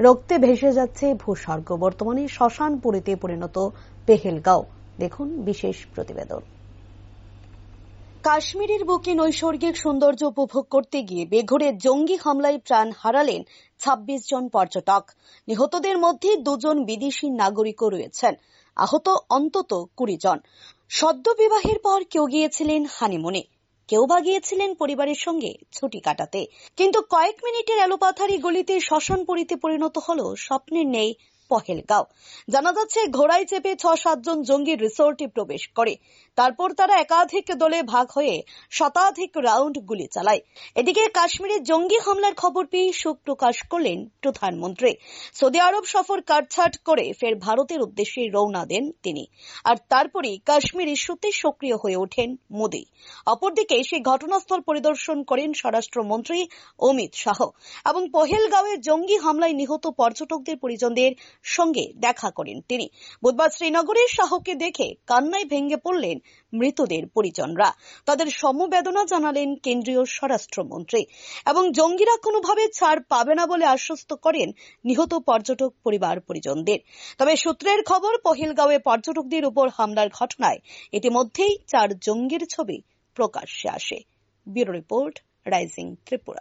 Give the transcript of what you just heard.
রক্তে ভেসে যাচ্ছে ভূস্বর্গ। বর্তমানে শ্মশানপুরীতে পরিণত পেহেলগাঁও। দেখুন বিশেষ প্রতিবেদন। কাশ্মীরের বুকে নৈসর্গিক সৌন্দর্য উপভোগ করতে গিয়ে বেঘরে জঙ্গি হামলায় প্রাণ হারালেন ২৬ জন পর্যটক। নিহতদের মধ্যে দুজন বিদেশি নাগরিকও রয়েছেন। আহত অন্তত কুড়ি জন। সদ্য বিবাহের পর কেউ গিয়েছিলেন হানিমুনে। কেউ বা গিয়েছিলেন পরিবারের সঙ্গে ছুটি কাটাতে। কিন্তু কয়েক মিনিটের এলোপাথারি গলিতে শ্মশানপুরীতে পরিণত হল স্বপ্নের নেই পহেলগাঁও। জানা যাচ্ছে, ঘোড়ায় চেপে ছ সাতজন জঙ্গি রিসোর্টে প্রবেশ করে। তারপর তারা একাধিক দলে ভাগ হয়ে শতাধিক রাউন্ড গুলি চালায়। এদিকে কাশ্মীরে জঙ্গি হামলার খবর পেয়ে শোক প্রকাশ করলেন প্রধানমন্ত্রী। সৌদি আরব সফর কাটছাট করে ফের ভারতের উদ্দেশ্যে রওনা দেন তিনি। আর তারপরেই কাশ্মীর ইস্যুতে সক্রিয় হয়ে ওঠেন মোদী। অপরদিকে সেই ঘটনাস্থল পরিদর্শন করেন স্বরাষ্ট্রমন্ত্রী অমিত শাহ। এবং পহেলগাঁওয়ে জঙ্গি হামলায় নিহত পর্যটকদের পরিজনদের সঙ্গে দেখা করেন তিনি। বুধবার শ্রীনগরের শাহকে দেখে কান্নায় ভেঙে পড়লেন মৃতদের পরিজনরা। তাদের সমবেদনা জানালেন কেন্দ্রীয় স্বরাষ্ট্রমন্ত্রী এবং জঙ্গিরা কোনোভাবে ছাড় পাবে না বলে আশ্বস্ত করেন নিহত পর্যটক পরিবার পরিজনদের। তবে সূত্রের খবর, পহেলগাঁওয়ে পর্যটকদের উপর হামলার ঘটনায় ইতিমধ্যেই চার জঙ্গির ছবি প্রকাশ্যে আসে। Bureau report, rising Tripura.